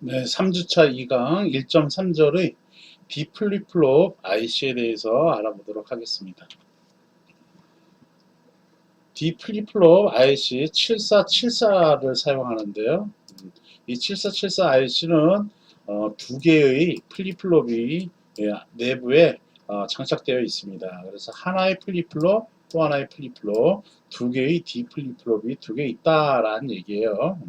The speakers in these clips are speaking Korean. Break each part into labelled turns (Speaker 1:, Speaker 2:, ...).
Speaker 1: 네, 3주차 2강 1.3절의 디플리플롭 IC에 대해서 알아보도록 하겠습니다. 디플리플롭 IC 7474를 사용하는데요. 음, 이7474 IC는 어, 두 개의 플리플롭이 예, 내부에 어, 장착되어 있습니다. 그래서 하나의 플리플롭 또 하나의 플리플롭 두 개의 디플리플롭이 두 개 있다라는 얘기예요.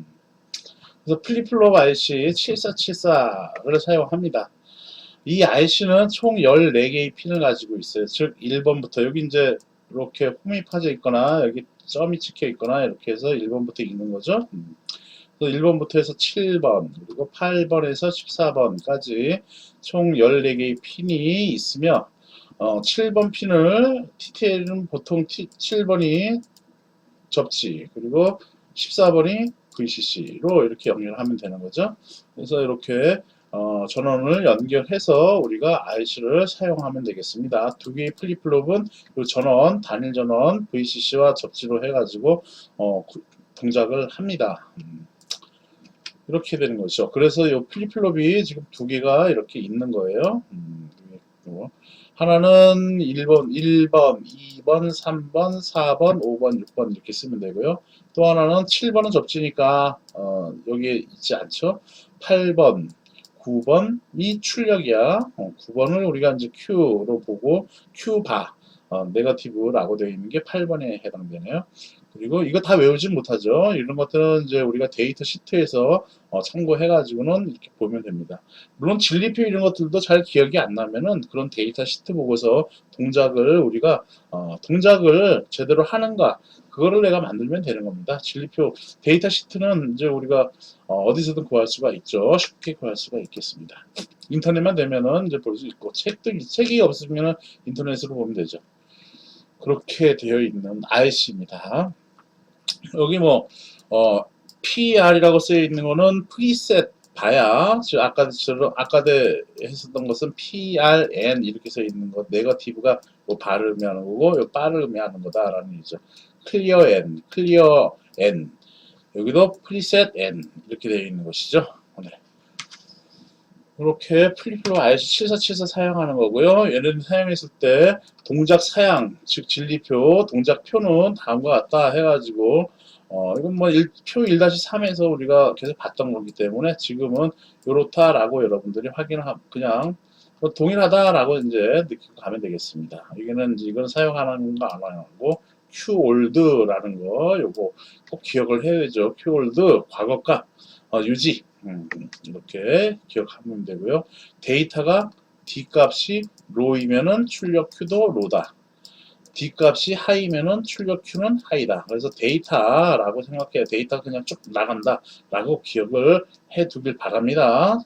Speaker 1: 음. 그래서 플립플롭 IC 7474를 사용합니다. 이 IC는 총 14개의 핀을 가지고 있어요. 즉 1번부터 여기 이제 이렇게 홈이 파져 있거나 여기 점이 찍혀 있거나 이렇게 해서 1번부터 읽는 거죠. 음. 그래서 1번부터 해서 7번 그리고 8번에서 14번까지 총 14개의 핀이 있으며 어, 7번 핀을 TTL은 보통 T, 7번이 접지 그리고 14번이 VCC로 이렇게 연결하면 되는 거죠. 그래서 이렇게 어, 전원을 연결해서 우리가 IC를 사용하면 되겠습니다. 두 개의 플립플롭은 그 전원, 단일 전원 VCC와 접지로 해가지고 어, 구- 동작을 합니다. 음, 이렇게 되는 거죠. 그래서 이 플립플롭이 지금 두 개가 이렇게 있는 거예요. 음, 요. 하나는 1번, 1번, 2번, 3번, 4번, 5번, 6번 이렇게 쓰면 되고요. 또 하나는 7번은 접지니까 어, 여기에 있지 않죠. 8번, 9번이 출력이야. 어, 9번을 우리가 이제 Q로 보고 Q바 어, 네거티브라고 되어 있는 게 8번에 해당되네요. 그리고 이거 다 외우진 못하죠. 이런 것들은 이제 우리가 데이터 시트에서 어, 참고해가지고는 이렇게 보면 됩니다. 물론 진리표 이런 것들도 잘 기억이 안 나면은 그런 데이터 시트 보고서 동작을 우리가 어, 동작을 제대로 하는가 그거를 내가 만들면 되는 겁니다. 진리표 데이터 시트는 이제 우리가 어, 디서든 구할 수가 있죠. 쉽게 구할 수가 있겠습니다. 인터넷만 되면은 이제 볼 수 있고 책도 책이 없으면은 인터넷으로 보면 되죠. 그렇게 되어 있는 IC입니다. 여기 뭐 어, PR이라고 쓰여 있는 거는 프리셋 봐야 저 아까처럼 아까대 했었던 것은 PRN 이렇게 써 있는 거 네거티브가 뭐 발음이 하는 거고 요 빠름이 하는 거다라는 얘기죠. 클리어 N, 클리어 N 여기도 프리셋 N 이렇게 되어 있는 것이죠. 네. 이렇게 플립플로 IC 7474 사용하는 거고요. 얘는 사용했을 때 동작 사양, 즉 진리표, 동작표는 다음과 같다 해가지고 어, 이건 뭐 일, 표 1-3에서 우리가 계속 봤던 거기 때문에 지금은 요렇다라고 여러분들이 확인하 그냥 뭐 동일하다라고 이제 느끼고 가면 되겠습니다. 이거는 이건 사용하는 거 안 하고 QOLD라는 거 요거 꼭 기억을 해야죠. QOLD 과거가 어, 유지 음, 이렇게 기억하면 되고요. 데이터가 D 값이 로이면은 출력 Q도 로다. D 값이 하이면은 출력 Q는 하이다. 그래서 데이터라고 생각해요. 데이터 그냥 쭉 나간다 라고 기억을 해 두길 바랍니다.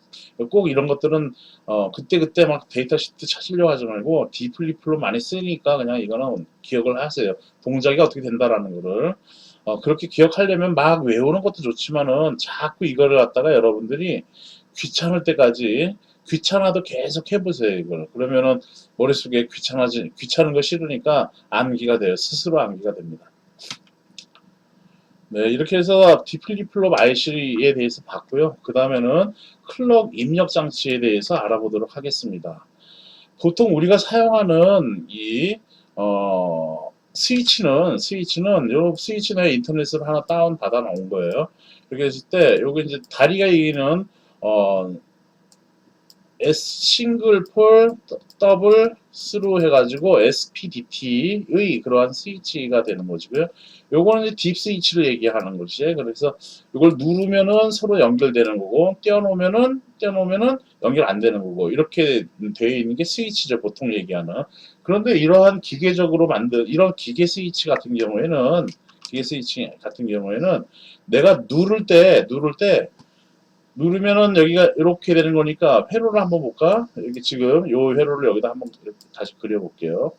Speaker 1: 꼭 이런 것들은 어, 그때그때 막 데이터 시트 찾으려고 하지 말고 D 플립플로 많이 쓰니까 그냥 이거는 기억을 하세요. 동작이 어떻게 된다라는 거를. 어, 그렇게 기억하려면 막 외우는 것도 좋지만은 자꾸 이거를 갖다가 여러분들이 귀찮을 때까지 귀찮아도 계속 해보세요, 이걸. 그러면은 머릿속에 귀찮아지, 귀찮은 거 싫으니까 암기가 돼요. 스스로 암기가 됩니다. 네, 이렇게 해서 디플리플롭 IC에 대해서 봤고요. 그 다음에는 클럭 입력 장치에 대해서 알아보도록 하겠습니다. 보통 우리가 사용하는 이, 어, 스위치는, 스위치는, 요 스위치는 인터넷으로 하나 다운 받아 놓은 거예요. 이렇게 했을 때, 요게 이제 다리가 이기는, 어, S 싱글 폴 더블 스루 해가지고 SPDT의 그러한 스위치가 되는 것이고요. 요거는 이제 딥 스위치를 얘기하는 것이 그래서 이걸 누르면은 서로 연결되는 거고 떼어놓으면은 떼어놓으면은 연결 안 되는 거고 이렇게 되어 있는 게 스위치죠 보통 얘기하는. 그런데 이러한 기계적으로 만든 이런 기계 스위치 같은 경우에는 기계 스위치 같은 경우에는 내가 누를 때 누를 때 누르면은 여기가 이렇게 되는 거니까 회로를 한번 볼까? 여기 지금 요 회로를 여기다 한번 다시 그려볼게요.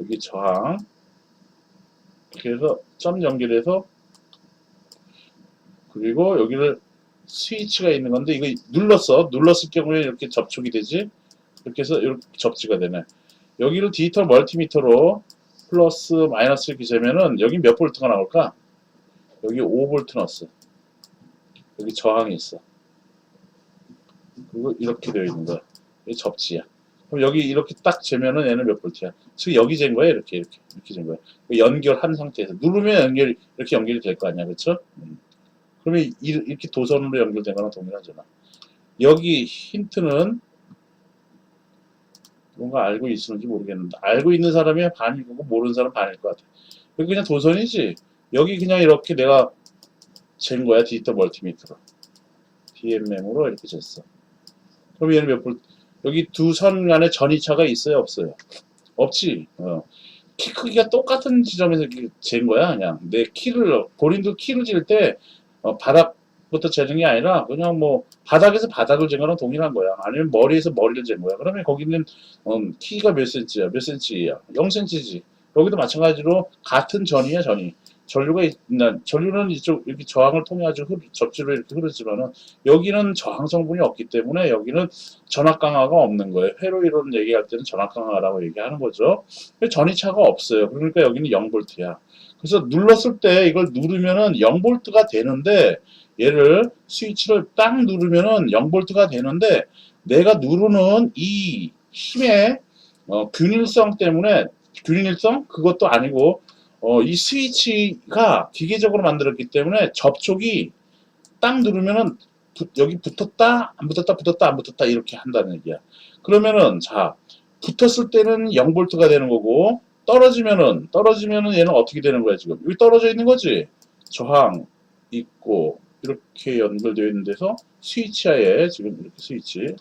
Speaker 1: 여기 저항. 이렇게 해서 점 연결해서 그리고 여기를 스위치가 있는 건데 이거 눌렀어. 눌렀을 경우에 이렇게 접촉이 되지. 이렇게 해서 이렇게 접지가 되네. 여기를 디지털 멀티미터로 플러스 마이너스를 기재면은 여기 몇 볼트가 나올까? 여기 5볼트 넣었어. 여기 저항이 있어. 그리고 이렇게 되어 있는 거야. 이 접지야. 그럼 여기 이렇게 딱 재면은 얘는 몇 볼트야? 즉 여기 잰 거야 이렇게 이렇게 이렇게 잰 거야. 연결한 상태에서 누르면 연결 이렇게 연결이 될 거 아니야, 그렇죠? 음. 그러면 이- 이렇게 도선으로 연결된 거랑 동일하잖아. 여기 힌트는 뭔가 알고 있는지 모르겠는데 알고 있는 사람이 반일 거고 모르는 사람 반일 것 같아. 여기 그냥 도선이지. 여기 그냥 이렇게 내가 잰 거야 디지털 멀티미터로. DMM으로 이렇게 쟀어. 그럼 얘는 몇 볼? 여기 두 선 간에 전이차가 있어요, 없어요? 없지. 어. 키 크기가 똑같은 지점에서 잰 거야, 그냥. 내 키를, 본인도 키를 잴 때, 어, 바닥부터 재는 게 아니라, 그냥 뭐, 바닥에서 바닥을 잰 거랑 동일한 거야. 아니면 머리에서 머리를 잰 거야. 그러면 거기는, 음, 키가 몇 센치야? 몇 센치야? 0cm지. 여기도 마찬가지로 같은 전이야, 전이. 전류가, 있- 나- 전류는 이쪽, 이렇게 저항을 통해 아주 흐, 접지로 이렇게 흐르지만은, 여기는 저항 성분이 없기 때문에 여기는 전압 강화가 없는 거예요. 회로 이론 얘기할 때는 전압 강화라고 얘기하는 거죠. 전이차가 없어요. 그러니까 여기는 0볼트야. 그래서 눌렀을 때 이걸 누르면은 0볼트가 되는데 얘를 스위치를 딱 누르면은 0볼트가 되는데 내가 누르는 이 힘의 어, 균일성 때문에 균일성 그것도 아니고 어, 이 스위치가 기계적으로 만들었기 때문에 접촉이 딱 누르면은 부- 여기 붙었다 안 붙었다 붙었다 안 붙었다 이렇게 한다는 얘기야. 그러면은 자 붙었을 때는 0볼트가 되는 거고 떨어지면은 떨어지면은 얘는 어떻게 되는 거야 지금? 여기 떨어져 있는 거지? 저항 있고 이렇게 연결되어 있는 데서 스위치하에 지금 이렇게 스위치.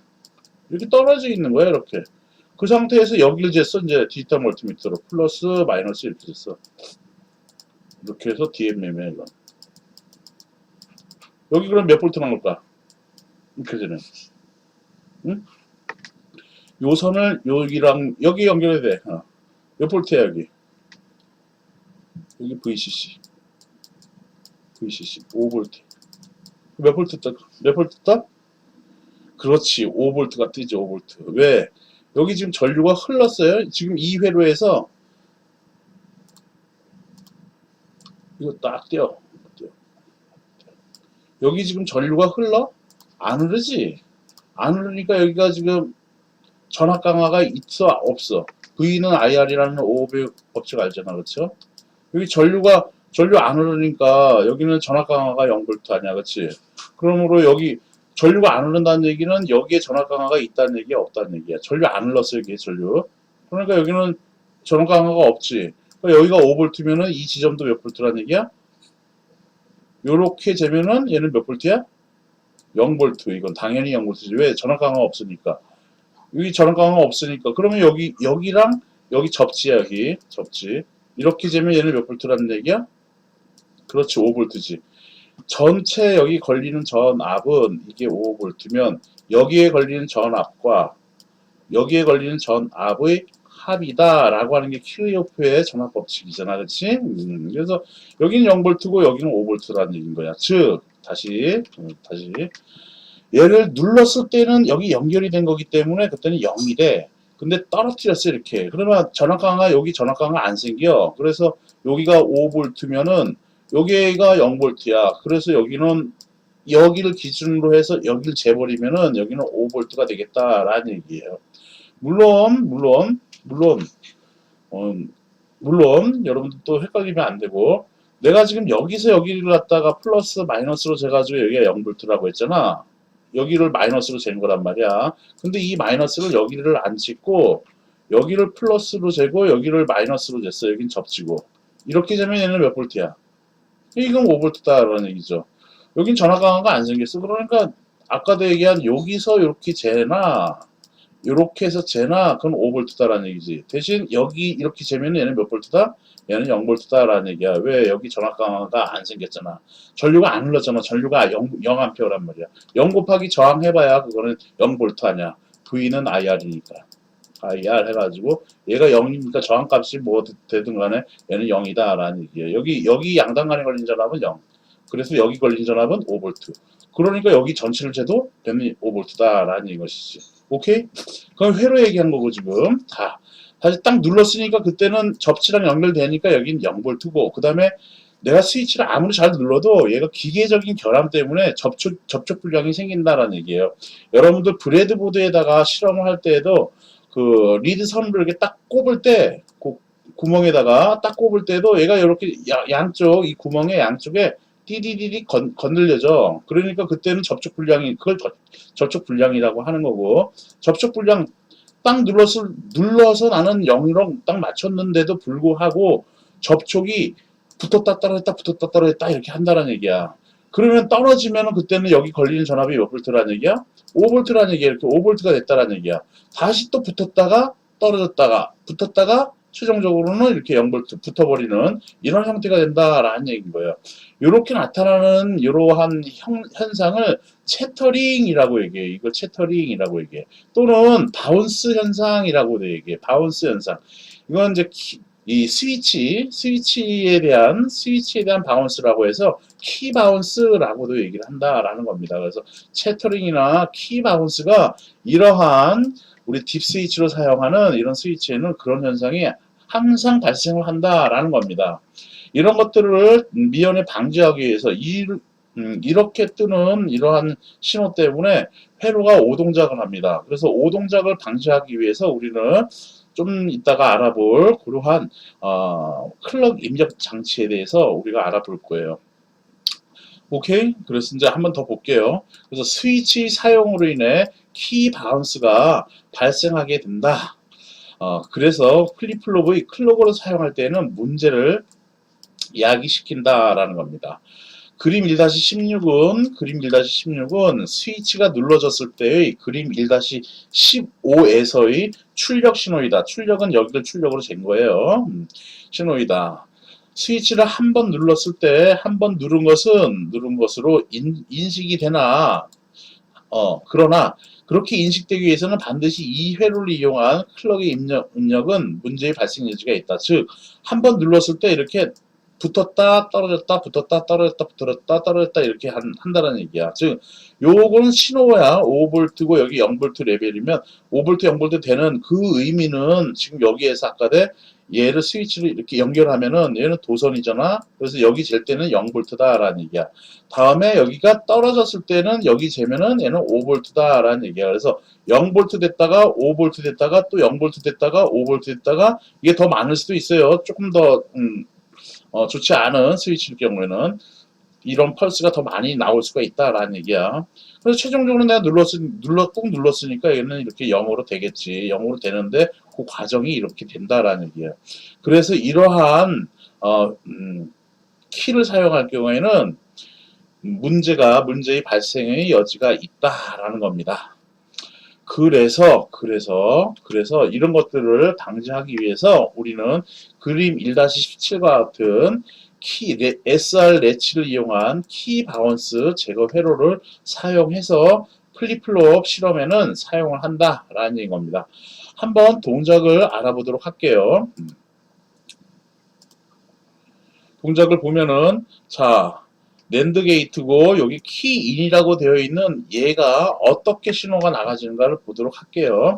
Speaker 1: 이렇게 떨어져 있는 거야 이렇게. 그 상태에서 여기를 쟀어 이제 디지털 멀티미터로. 플러스 마이너스 이렇게 쟀어. 이렇게 해서 DMM이야 이건 여기 그럼 몇 볼트 나올까? 이렇게 되네. 응? 요 선을 여기랑 여기 연결해야 돼. 어. 몇 볼트야 여기 여기 VCC VCC 5볼트 몇 볼트 떠? 몇 볼트 떠? 그렇지 5볼트가 뜨지 5볼트 왜? 여기 지금 전류가 흘렀어요 지금 이 회로에서 이거 딱 떼어. 여기 지금 전류가 흘러? 안 흐르지? 안 흐르니까 여기가 지금 전압 강화가 있어 없어 V는 IR이라는 오배 법칙 알잖아 그렇죠? 여기 전류가 전류 안 흐르니까 여기는 전압 강화가 0볼트 아니야 그렇지? 그러므로 여기 전류가 안 흐른다는 얘기는 여기에 전압 강화가 있다는 얘기야 없다는 얘기야 전류 안 흘렀어 여기에 전류 그러니까 여기는 전압 강화가 없지 그러니까 여기가 5볼트면은 이 지점도 몇 볼트라는 얘기야? 요렇게 재면은 얘는 몇 볼트야? 0볼트 이건 당연히 0볼트지 왜 전압 강화가 없으니까 여기 전압 강화가 없으니까. 그러면 여기 여기랑 여기 접지야 여기. 접지. 이렇게 재면 얘는 몇 볼트라는 얘기야? 그렇지 5볼트지. 전체 여기 걸리는 전압은 이게 5볼트면 여기에 걸리는 전압과 여기에 걸리는 전압의 합이다 라고 하는 게 키르호프의 전압 법칙이잖아 그렇지? 음, 그래서 여기는 0볼트고 여기는 5볼트라는 얘기인 거야. 즉 다시 음, 다시 얘를 눌렀을 때는 여기 연결이 된 거기 때문에 그때는 0이 돼. 근데 떨어뜨렸어 이렇게. 그러면 전압 강화 여기 전압 강화 안 생겨. 그래서 여기가 5볼트면은 여기가 0볼트야. 그래서 여기는 여기를 기준으로 해서 여기를 재버리면은 여기는 5볼트가 되겠다라는 얘기예요. 물론 물론 물론 어, 물론 여러분들 또 헷갈리면 안 되고 내가 지금 여기서 여기를 갖다가 플러스 마이너스로 재가지고 여기가 0볼트라고 했잖아. 여기를 마이너스로 재는 거란 말이야. 근데 이 마이너스를 여기를 안 짓고 여기를 플러스로 재고 여기를 마이너스로 쟀어. 여긴 접지고. 이렇게 재면 얘는 몇 볼트야? 이건 5볼트다라는 얘기죠. 여긴 전압 강화가 안 생겼어. 그러니까 아까도 얘기한 여기서 이렇게 재나 이렇게 해서 재나 그건 5볼트다라는 얘기지. 대신 여기 이렇게 재면 얘는 몇 볼트다? 얘는 0볼트다라는 얘기야. 왜? 여기 전압 강화가 안 생겼잖아. 전류가 안 흘렀잖아. 전류가 0, 0암페어란 말이야. 0 곱하기 저항 해봐야 그거는 0볼트 아니야. V는 IR이니까. IR 해가지고 얘가 0이니까 저항값이 뭐 되든 간에 얘는 0이다라는 얘기예요. 여기 여기 양단간에 걸린 전압은 0. 그래서 여기 걸린 전압은 5볼트. 그러니까 여기 전체를 재도 되는 5볼트다라는 이것이지. 오케이? 그럼 회로 얘기한 거고 지금 다 다시 딱 눌렀으니까 그때는 접지랑 연결되니까 여긴 0볼트고 그 다음에 내가 스위치를 아무리 잘 눌러도 얘가 기계적인 결함 때문에 접촉, 접촉 불량이 생긴다라는 얘기예요. 여러분들 브레드보드에다가 실험을 할 때에도 그 리드 선을 이렇게 딱 꼽을 때, 그 구멍에다가 딱 꼽을 때도 얘가 이렇게 야- 양쪽, 이 구멍의 양쪽에 띠디디디 건, 건들려져. 그러니까 그때는 접촉 불량이, 그걸 접- 접촉 불량이라고 하는 거고, 접촉 불량 딱 눌러서, 눌러서 나는 0이랑 딱 맞췄는데도 불구하고 접촉이 붙었다 떨어졌다 붙었다 떨어졌다 이렇게 한다는 얘기야. 그러면 떨어지면은 그때는 여기 걸리는 전압이 몇 볼트라는 얘기야? 5볼트라는 얘기야. 이렇게 5볼트가 됐다라는 얘기야. 다시 또 붙었다가 떨어졌다가 붙었다가 최종적으로는 이렇게 0볼트 붙어버리는 이런 형태가 된다라는 얘기인 거예요. 이렇게 나타나는 이러한 형, 현상을 채터링이라고 얘기해. 이걸 채터링이라고 얘기해. 또는 바운스 현상이라고도 얘기해. 바운스 현상. 이건 이제 키- 이 스위치, 스위치에 대한 스위치에 대한 바운스라고 해서 키 바운스라고도 얘기를 한다라는 겁니다. 그래서 채터링이나 키 바운스가 이러한 우리 딥 스위치로 사용하는 이런 스위치에는 그런 현상이 항상 발생을 한다라는 겁니다. 이런 것들을 미연에 방지하기 위해서 이, 음, 이렇게 뜨는 이러한 신호 때문에 회로가 오동작을 합니다. 그래서 오동작을 방지하기 위해서 우리는 좀 이따가 알아볼 그러한 어, 클럭 입력 장치에 대해서 우리가 알아볼 거예요. 오케이? 그래서 이제 한번 더 볼게요. 그래서 스위치 사용으로 인해 키 바운스가 발생하게 된다. 어, 그래서 플립플롭의 클럭으로 사용할 때는 문제를 야기시킨다라는 겁니다. 그림 1-16은 그림 1-16은 스위치가 눌러졌을 때의 그림 1-15에서의 출력 신호이다. 출력은 여기를 출력으로 잰 거예요. 음, 신호이다. 스위치를 한 번 눌렀을 때 한 번 누른 것은 누른 것으로 인, 인식이 되나 어 그러나 그렇게 인식되기 위해서는 반드시 이 회로를 이용한 클럭의 입력, 입력 은 문제의 발생 여지가 있다. 즉 한 번 눌렀을 때 이렇게 붙었다 떨어졌다 붙었다 떨어졌다 붙었다 떨어졌다 이렇게 한, 한다는 얘기야. 즉 요거는 신호야 5볼트고 여기 0볼트 레벨이면 5볼트 0볼트 되는 그 의미는 지금 여기에서 아까 대 얘를 스위치를 이렇게 연결하면은 얘는 도선이잖아. 그래서 여기 잴 때는 0볼트다라는 얘기야. 다음에 여기가 떨어졌을 때는 여기 재면은 얘는 5볼트다라는 얘기야. 그래서 0볼트 됐다가 5볼트 됐다가 또 0볼트 됐다가 5볼트 됐다가 이게 더 많을 수도 있어요. 조금 더 음, 어, 좋지 않은 스위치일 경우에는 이런 펄스가 더 많이 나올 수가 있다라는 얘기야. 그래서 최종적으로 내가 눌렀, 눌러, 꾹 눌렀으니까 얘는 이렇게 0으로 되겠지. 0으로 되는데 그 과정이 이렇게 된다라는 얘기야. 그래서 이러한, 어, 음, 키를 사용할 경우에는 문제가, 문제의 발생의 여지가 있다라는 겁니다. 그래서, 그래서, 그래서 이런 것들을 방지하기 위해서 우리는 그림 1-17과 같은 키, 레- SR 레치를 이용한 키 바운스 제거 회로를 사용해서 플립플롭 실험에는 사용을 한다라는 얘기인 겁니다. 한번 동작을 알아보도록 할게요. 음. 동작을 보면은 자 랜드 게이트고 여기 키인이라고 되어 있는 얘가 어떻게 신호가 나가지는가를 보도록 할게요.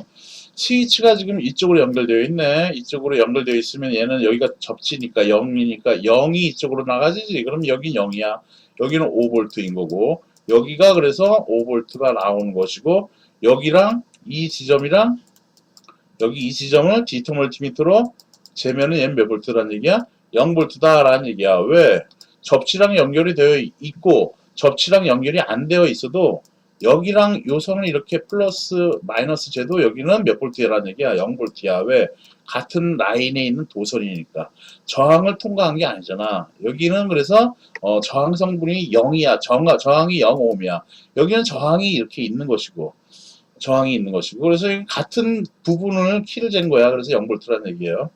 Speaker 1: 스위치가 지금 이쪽으로 연결되어 있네. 이쪽으로 연결되어 있으면 얘는 여기가 접지니까 0이니까 0이 이쪽으로 나가지지. 그럼 여긴 0이야. 여기는 5볼트인 거고 여기가 그래서 5볼트가 나오는 것이고 여기랑 이 지점이랑 여기 이 지점을 디지털 멀티미터로 재면은 얘는 몇 볼트라는 얘기야? 0볼트다라는 얘기야. 왜? 접지랑 연결이 되어 있고 접지랑 연결이 안 되어 있어도 여기랑 요 선을 이렇게 플러스 마이너스 제도 여기는 몇 볼트라는 얘기야? 0볼트야. 왜? 같은 라인에 있는 도선이니까 저항을 통과한 게 아니잖아. 여기는 그래서 어, 저항 성분이 0이야. 저항, 저항이 0옴이야. 여기는 저항이 이렇게 있는 것이고 저항이 있는 것이고 그래서 같은 부분을 키를 잰 거야. 그래서 0볼트라는 얘기예요.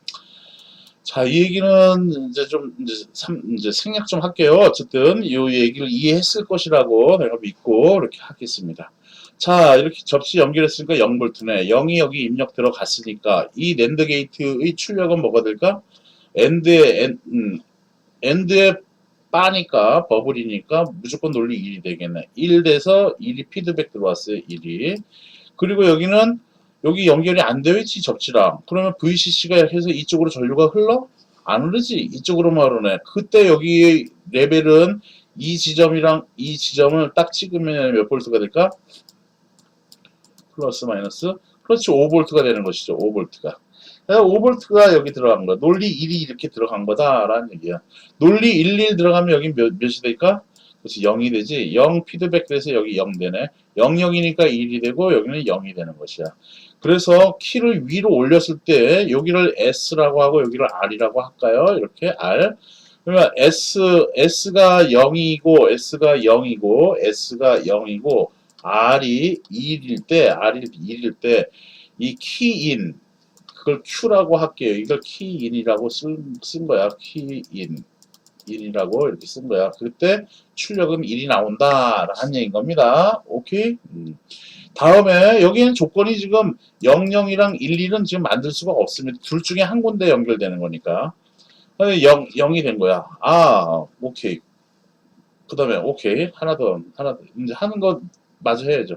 Speaker 1: 자, 이 얘기는 이제 좀 이제, 삼, 이제 생략 좀 할게요. 어쨌든 이 얘기를 이해했을 것이라고 내가 믿고 이렇게 하겠습니다. 자, 이렇게 접시 연결했으니까 0볼트네. 0이 여기 입력 들어갔으니까 이 랜드 게이트의 출력은 뭐가 될까? 엔드에 엔, 음, 엔드에 빠니까 버블이니까 무조건 논리 1이 되겠네. 1 돼서 1이 피드백 들어왔어요. 1이. 그리고 여기는 여기 연결이 안 되어 있지 접지랑. 그러면 VCC가 해서 이쪽으로 전류가 흘러? 안 흐르지. 이쪽으로만 흐르네. 그때 여기 레벨은 이 지점이랑 이 지점을 딱 찍으면 몇 볼트가 될까? 플러스 마이너스 그렇지 5볼트가 되는 것이죠. 5볼트가. 5볼트가 여기 들어간 거야. 논리 1이 이렇게 들어간 거다라는 얘기야. 논리 1, 1 들어가면 여기 몇, 몇이 될까? 그렇지 0이 되지. 0 피드백 돼서 여기 0 되네. 0, 0이니까 1이 되고 여기는 0이 되는 것이야. 그래서 키를 위로 올렸을 때 여기를 S라고 하고 여기를 R이라고 할까요? 이렇게 R. 그러면 S, S가 0이고 S가 0이고 S가 0이고 R이 1일 때, R이 1일 때 이 키인 그걸 Q라고 할게요. 이걸 키인이라고 쓴, 쓴 거야. 키인. 인이라고 이렇게 쓴 거야. 그때 출력은 1이 나온다 라는 얘기인 겁니다. 오케이? 음. 다음에 여기는 조건이 지금 00이랑 11은 지금 만들 수가 없습니다. 둘 중에 한 군데 연결되는 거니까. 0, 0이 된 거야. 아, 오케이. 그 다음에 오케이. 하나 더, 하나 더. 이제 하는 거 마저 해야죠.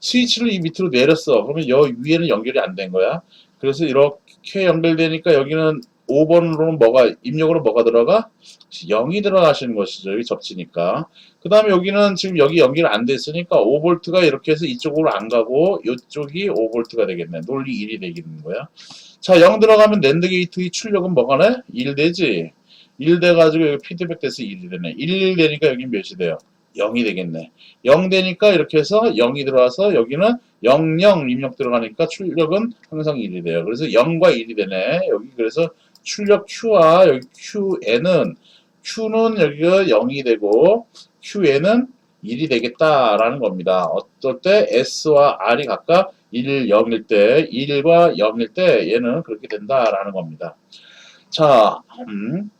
Speaker 1: 스위치를 이 밑으로 내렸어. 그러면 여 위에는 연결이 안 된 거야. 그래서 이렇게 연결되니까 여기는 5번으로는 뭐가 입력으로 뭐가 들어가? 0이 들어가시는 것이죠. 여기 접지니까. 그 다음에 여기는 지금 여기 연결 안 됐으니까 5볼트가 이렇게 해서 이쪽으로 안 가고 이쪽이 5볼트가 되겠네. 논리 1이 되겠는 거야. 자, 0 들어가면 랜드 게이트의 출력은 뭐가 네? 1 되지. 1 돼가지고 여기 피드백 돼서 1이 되네. 1, 1 되니까 여기 몇이 돼요? 0이 되겠네. 0 되니까 이렇게 해서 0이 들어와서 여기는 0, 0 입력 들어가니까 출력은 항상 1이 돼요. 그래서 0과 1이 되네. 여기 그래서 출력 Q와 여기 QN은 Q는 여기가 0이 되고 QN은 1이 되겠다라는 겁니다. 어떨 때 S와 R이 각각 1, 0일 때, 1과 0일 때 얘는 그렇게 된다라는 겁니다. 자, 음.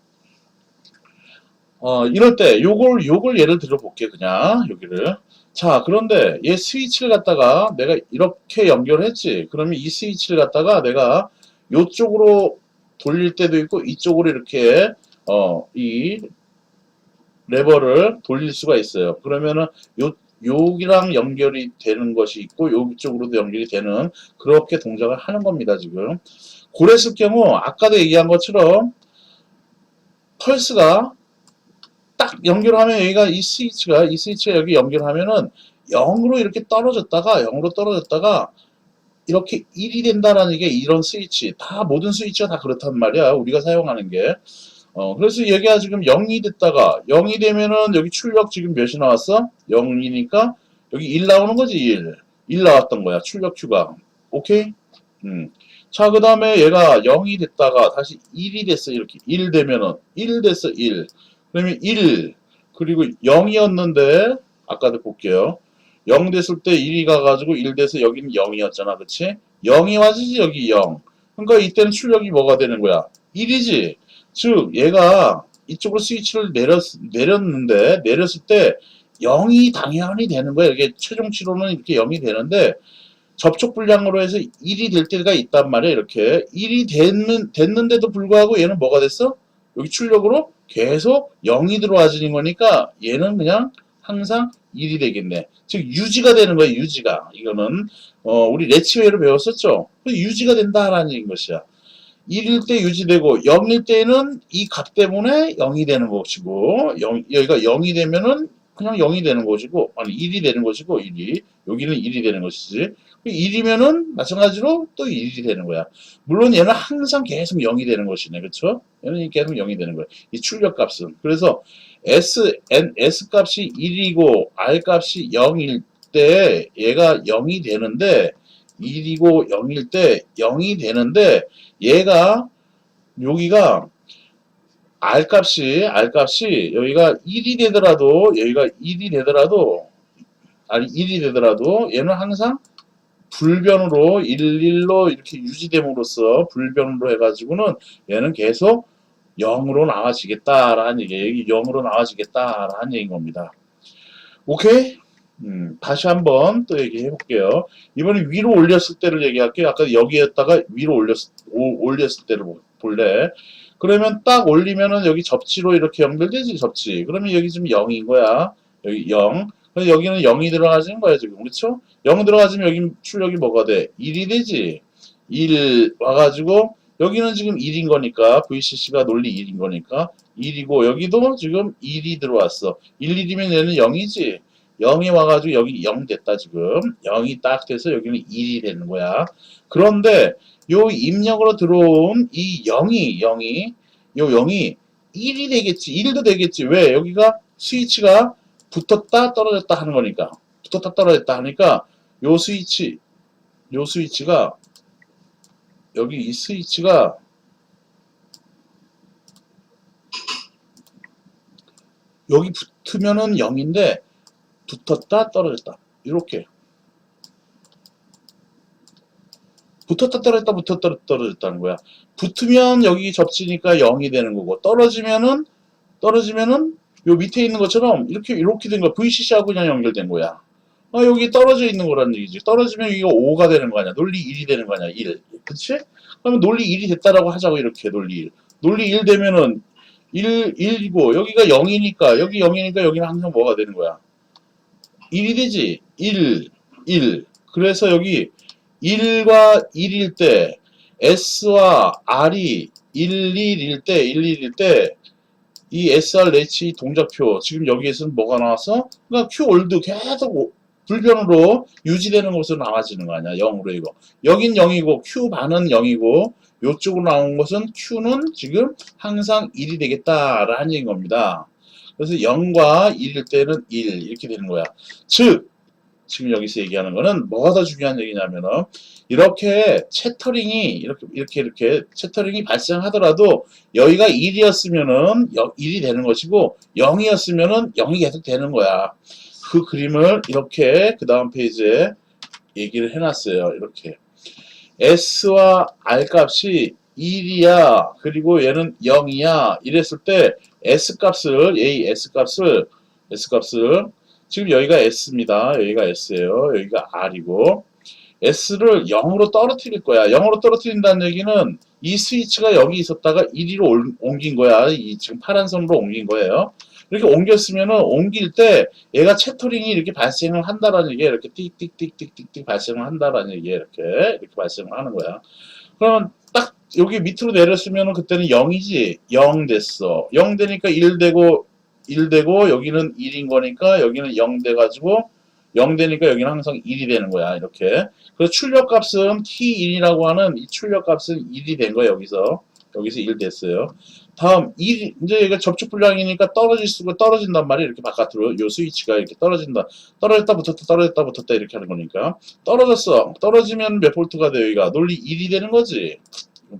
Speaker 1: 어, 이럴 때 요걸 요걸 예를 들어 볼게 그냥 여기를. 자, 그런데 얘 스위치를 갖다가 내가 이렇게 연결했지. 그러면 이 스위치를 갖다가 내가 요쪽으로 돌릴 때도 있고 이쪽으로 이렇게 어, 이 레버를 돌릴 수가 있어요. 그러면은 요 여기랑 연결이 되는 것이 있고 요쪽으로도 연결이 되는 그렇게 동작을 하는 겁니다, 지금. 그랬을 경우 아까도 얘기한 것처럼 펄스가 딱 연결하면 여기가 이 스위치가 이 스위치가 여기 연결하면은 0으로 이렇게 떨어졌다가 0으로 떨어졌다가 이렇게 1이 된다라는 게 이런 스위치 다 모든 스위치가 다 그렇단 말이야 우리가 사용하는 게 어, 그래서 여기가 지금 0이 됐다가 0이 되면은 여기 출력 지금 몇이 나왔어? 0이니까 여기 1 나오는 거지 1 1 나왔던 거야 출력 Q가 오케이? 음. 자, 그 다음에 얘가 0이 됐다가 다시 1이 됐어. 이렇게 1 되면은 1 됐어. 1. 그러면 1 그리고 0이었는데 아까도 볼게요. 0 됐을 때 1이 가가지고 1 돼서 여기는 0이었잖아. 그치? 0이 와지지 여기 0. 그러니까 이때는 출력이 뭐가 되는 거야? 1이지. 즉 얘가 이쪽으로 스위치를 내렸, 내렸는데 내렸을 때 0이 당연히 되는 거야. 이게 최종치로는 이렇게 0이 되는데 접촉 불량으로 해서 1이 될 때가 있단 말이야. 이렇게 1이 됐는, 됐는데도 불구하고 얘는 뭐가 됐어? 여기 출력으로 계속 0이 들어와지는 거니까 얘는 그냥 항상 1이 되겠네. 즉 유지가 되는 거야. 유지가. 이거는 어, 우리 레치웨이로 배웠었죠. 그 유지가 된다라는 것이야. 1일 때 유지되고 0일 때는 이 값 때문에 0이 되는 것이고 0, 여기가 0이 되면은 그냥 0이 되는 것이고 아니 1이 되는 것이고 1이 여기는 1이 되는 것이지 1이면은 마찬가지로 또 1이 되는 거야. 물론 얘는 항상 계속 0이 되는 것이네. 그렇죠? 얘는 계속 0이 되는 거야. 이 출력 값은. 그래서 S, N, S 값이 1이고 R 값이 0일 때 얘가 0이 되는데 1이고 0일 때 0이 되는데 얘가 여기가 R 값이 R 값이 여기가 1이 되더라도 여기가 1이 되더라도 아니 1이 되더라도 얘는 항상 불변으로 11로 이렇게 유지됨으로써 불변으로 해가지고는 얘는 계속 0으로 나와지겠다라는 얘기, 여기 0으로 나와지겠다라는 얘기인 겁니다. 오케이? 음, 다시 한번 또 얘기해 볼게요. 이번에 위로 올렸을 때를 얘기할게요. 아까 여기에다가 위로 올렸, 오, 올렸을 때를 보- 볼래. 그러면 딱 올리면은 여기 접지로 이렇게 연결되지, 접지. 그러면 여기 지금 0인 거야. 여기 0. 그래서 여기는 0이 들어가지는 거야, 지금. 그쵸? 0 들어가지면 여기 출력이 뭐가 돼? 1이 되지. 1 와가지고 여기는 지금 1인 거니까 VCC가 논리 1인 거니까 1이고 여기도 지금 1이 들어왔어. 1, 1이면 얘는 0이지. 0이 와가지고 여기 0 됐다 지금. 0이 딱 돼서 여기는 1이 되는 거야. 그런데 요 입력으로 들어온 이 0이 0이 요 0이 1이 되겠지. 1도 되겠지. 왜? 여기가 스위치가 붙었다 떨어졌다 하는 거니까. 붙었다 떨어졌다 하니까 요 스위치 요 스위치가 여기 이 스위치가 여기 붙으면은 0인데 붙었다 떨어졌다. 이렇게. 붙었다 떨어졌다 붙었다 떨어졌다는 거야. 붙으면 여기 접지니까 0이 되는 거고 떨어지면은 떨어지면은 요 밑에 있는 것처럼 이렇게 이렇게 된 거야 VCC하고 그냥 연결된 거야 아, 여기 떨어져 있는 거라는 얘기지. 떨어지면 이거 5가 되는 거 아니야. 논리 1이 되는 거 아니야. 1. 그치? 그러면 논리 1이 됐다라고 하자고, 이렇게. 논리 1. 논리 1 되면은 1, 1이고, 여기가 0이니까, 여기 0이니까 여기는 항상 뭐가 되는 거야? 1이 되지. 1, 1. 그래서 여기 1과 1일 때, S와 R이 1, 1일 때, 1, 1일 때, 이 SR 레치 동작표, 지금 여기에서는 뭐가 나왔어? 그러니까 Q 올드 계속 오- 불변으로 유지되는 것으로 나와지는 거 아니야. 0으로 이거. 여긴 0이고 Q 반은 0이고 요쪽으로 나온 것은 Q는 지금 항상 1이 되겠다라는 얘기인 겁니다. 그래서 0과 1일 때는 1 이렇게 되는 거야. 즉 지금 여기서 얘기하는 거는 뭐가 더 중요한 얘기냐면은 이렇게 채터링이 이렇게 이렇게 이렇게 채터링이 발생하더라도 여기가 1이었으면은 1이 되는 것이고 0이었으면은 0이 계속 되는 거야. 그 그림을 이렇게 그 다음 페이지에 얘기를 해놨어요. 이렇게 S와 R 값이 1이야 그리고 얘는 0이야 이랬을 때 S 값을 A S 값을 S 값을 지금 여기가 S입니다. 여기가 S예요. 여기가 R이고 S를 0으로 떨어뜨릴 거야. 0으로 떨어뜨린다는 얘기는 이 스위치가 여기 있었다가 1위로 옮긴 거야. 이 지금 파란 선으로 옮긴 거예요. 이렇게 옮겼으면은 옮길 때 얘가 채터링이 이렇게 발생을 한다라는 얘기야. 이렇게 띡띡띡띡띡띡 발생을 한다라는 얘기야. 이렇게 이렇게 발생을 하는 거야. 그러면 딱 여기 밑으로 내렸으면은 그때는 0이지. 0 됐어. 0 되니까 1 되고 1 되고 여기는 1인 거니까 여기는 0 돼가지고 0 되니까 여기는 항상 1이 되는 거야. 이렇게. 그래서 출력 값은 T1이라고 하는 이 출력 값은 1이 된 거야. 여기서. 여기서 1 됐어요. 다음 1 이제 얘가 접촉 불량이니까 떨어질 수가 떨어진단 말이야. 이렇게 바깥으로 요 스위치가 이렇게 떨어진다. 떨어졌다 붙었다 떨어졌다 붙었다 이렇게 하는 거니까. 떨어졌어. 떨어지면 몇 볼트가 돼 여기가. 논리 1이 되는 거지.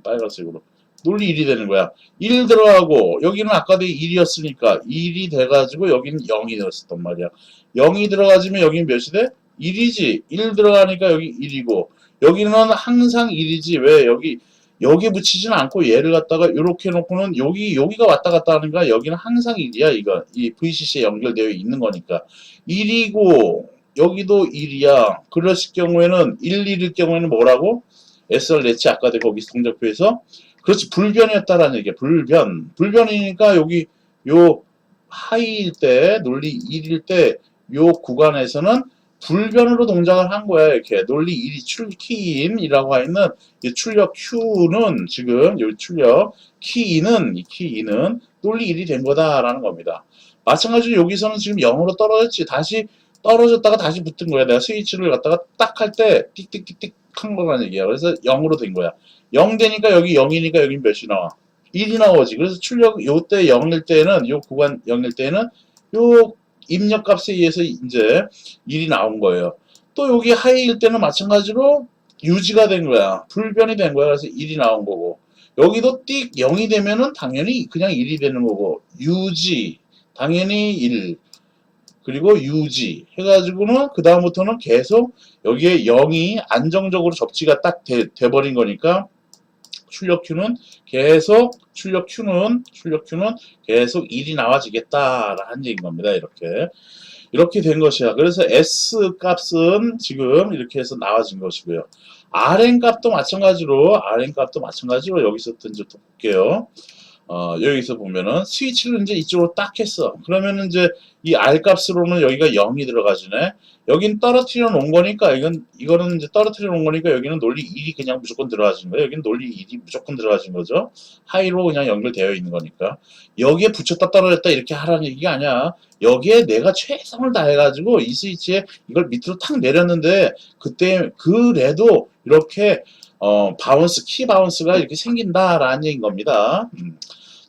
Speaker 1: 빨간색으로. 논리 1이 되는 거야. 1 들어가고 여기는 아까도 1이었으니까 1이 돼가지고 여기는 0이 되었었단 말이야. 0이 들어가지면 여기는 몇이 돼? 1이지. 1 들어가니까 여기 1이고 여기는 항상 1이지. 왜 여기 여기 붙이지는 않고 얘를 갖다가 이렇게 놓고는 여기 여기가 왔다 갔다 하니까 여기는 항상 1이야. 이거 이 VCC에 연결되어 있는 거니까 1이고 여기도 1이야. 그랬을 경우에는 1, 1일 경우에는 뭐라고? SR 레치 아까도 거기 동작표에서 그렇지 불변이었다라는 얘기야. 불변. 불변이니까 여기 요 하이일 때 논리 1일 때 요 구간에서는 불변으로 동작을 한 거야. 이렇게 논리 1이 출키인이라고 하는 이 출력 Q는 지금 요 출력 키2는 이 키2는 논리 1이 된 거다라는 겁니다. 마찬가지로 여기서는 지금 0으로 떨어졌지. 다시 떨어졌다가 다시 붙은 거야. 내가 스위치를 갖다가 딱 할 때 띡띡띡띡 한 거라는 얘기야. 그래서 0으로 된 거야. 0 되니까 여기 0이니까 여기 몇이 나와? 1이 나오지. 그래서 출력 요때 0일 때는 요 구간 0일 때는 요 입력 값에 의해서 이제 1이 나온 거예요. 또 여기 하이일 때는 마찬가지로 유지가 된 거야. 불변이 된 거야. 그래서 1이 나온 거고. 여기도 띡 0이 되면은 당연히 그냥 1이 되는 거고. 유지. 당연히 1. 그리고 유지 해가지고는 그 다음부터는 계속 여기에 0이 안정적으로 접지가 딱 돼, 돼버린 거니까 출력 Q는 계속 출력 Q는 출력 Q는 계속 1이 나와지겠다라는 얘기인 겁니다. 이렇게 이렇게 된 것이야. 그래서 S 값은 지금 이렇게 해서 나와진 것이고요. Rn 값도 마찬가지로 Rn 값도 마찬가지로 여기서 이제 또 볼게요. 어, 여기서 보면은 스위치를 이제 이쪽으로 딱 했어. 그러면은 이제 이 R 값으로는 여기가 0이 들어가지네. 여긴 떨어뜨려 놓은 거니까 이건 이거는 이제 떨어뜨려 놓은 거니까 여기는 논리 1이 그냥 무조건 들어가진 거예요. 여기는 논리 1이 무조건 들어가진 거죠. 하이로 그냥 연결되어 있는 거니까. 여기에 붙였다 떨어졌다 이렇게 하라는 얘기가 아니야. 여기에 내가 최선을 다해가지고 이 스위치에 이걸 밑으로 탁 내렸는데 그때 그래도 이렇게 어 바운스 키 바운스가 이렇게 생긴다라는 얘기인 겁니다. 음.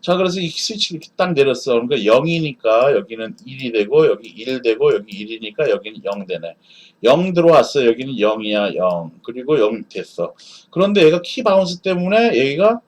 Speaker 1: 자 그래서 이 스위치를 딱 내렸어. 그러니까 0이니까 여기는 1이 되고 여기 1 되고 여기 1이니까 여기는 0 되네. 0 들어왔어. 여기는 0이야 0. 그리고 0 됐어. 그런데 얘가 키 바운스 때문에 여기가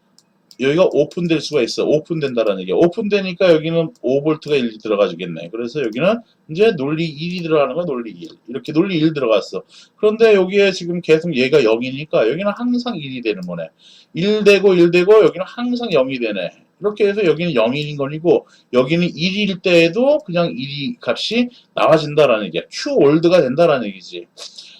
Speaker 1: 여기가 오픈될 수가 있어. 오픈된다라는 얘기야. 오픈되니까 여기는 5볼트가 1 들어가지겠네. 그래서 여기는 이제 논리 1이 들어가는 거야. 논리 1. 이렇게 논리 1 들어갔어. 그런데 여기에 지금 계속 얘가 0이니까 여기는 항상 1이 되는 거네. 1 되고 1 되고 여기는 항상 0이 되네. 이렇게 해서 여기는 0인 거니고 여기는 1일 때에도 그냥 1이 값이 나와진다라는 얘기야. Q 올드가 된다라는 얘기지.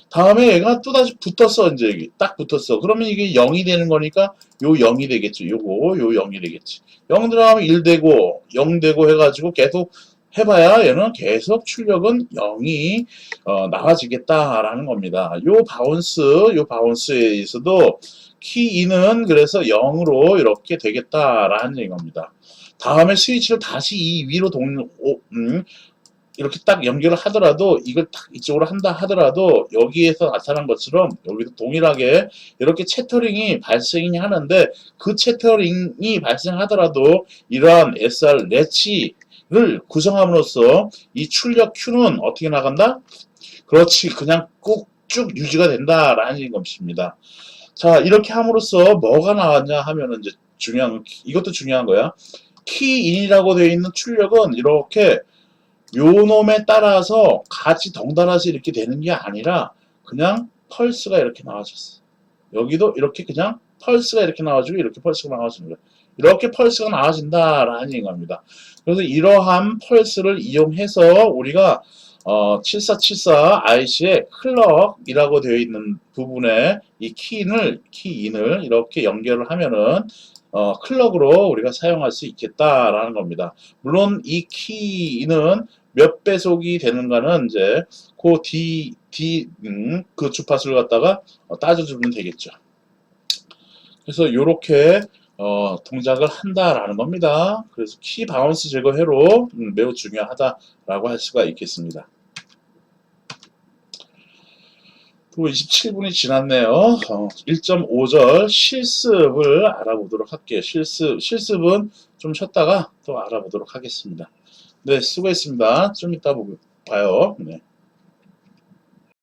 Speaker 1: 다음에 얘가 또다시 붙었어 이제 여기 딱 붙었어. 그러면 이게 0이 되는 거니까 요 0이 되겠지. 요거 요 0이 되겠지. 0 들어가면 1 되고 0 되고 해가지고 계속 해봐야 얘는 계속 출력은 0이 어, 나와지겠다라는 겁니다. 요 바운스 요 바운스에 있어도 키 2는 그래서 0으로 이렇게 되겠다라는 얘기입니다. 다음에 스위치를 다시 이 위로 동, 오, 음, 이렇게 딱 연결을 하더라도 이걸 딱 이쪽으로 한다 하더라도 여기에서 나타난 것처럼 여기도 동일하게 이렇게 채터링이 발생이 하는데 그 채터링이 발생하더라도 이러한 SR 레치 를 구성함으로써 이 출력 Q는 어떻게 나간다? 그렇지 그냥 꼭 쭉 유지가 된다라는 것입니다. 자 이렇게 함으로써 뭐가 나왔냐 하면은 이제 중요한 이것도 중요한 거야. 키인이라고 되어 있는 출력은 이렇게 요 놈에 따라서 같이 덩달아서 이렇게 되는 게 아니라 그냥 펄스가 이렇게 나와졌어. 여기도 이렇게 그냥 펄스가 이렇게 나와지고 이렇게 펄스가 나와지는 거야. 이렇게 펄스가 나와진다라는 얘기입니다. 그래서 이러한 펄스를 이용해서 우리가 어, 7474 IC의 클럭이라고 되어 있는 부분에 이 키인을 키인을 이렇게 연결을 하면은 어, 클럭으로 우리가 사용할 수 있겠다라는 겁니다. 물론 이 키는 몇 배속이 되는가는 이제 그 D, D, 음, 그 주파수를 갖다가 어, 따져주면 되겠죠. 그래서 이렇게 어, 동작을 한다라는 겁니다. 그래서 키 바운스 제거 회로 음, 매우 중요하다라고 할 수가 있겠습니다. 또 27분이 지났네요. 어, 1.5절 실습을 알아보도록 할게요. 실습, 실습은 좀 쉬었다가 또 알아보도록 하겠습니다. 네, 수고했습니다. 좀 이따 보- 봐요. 네.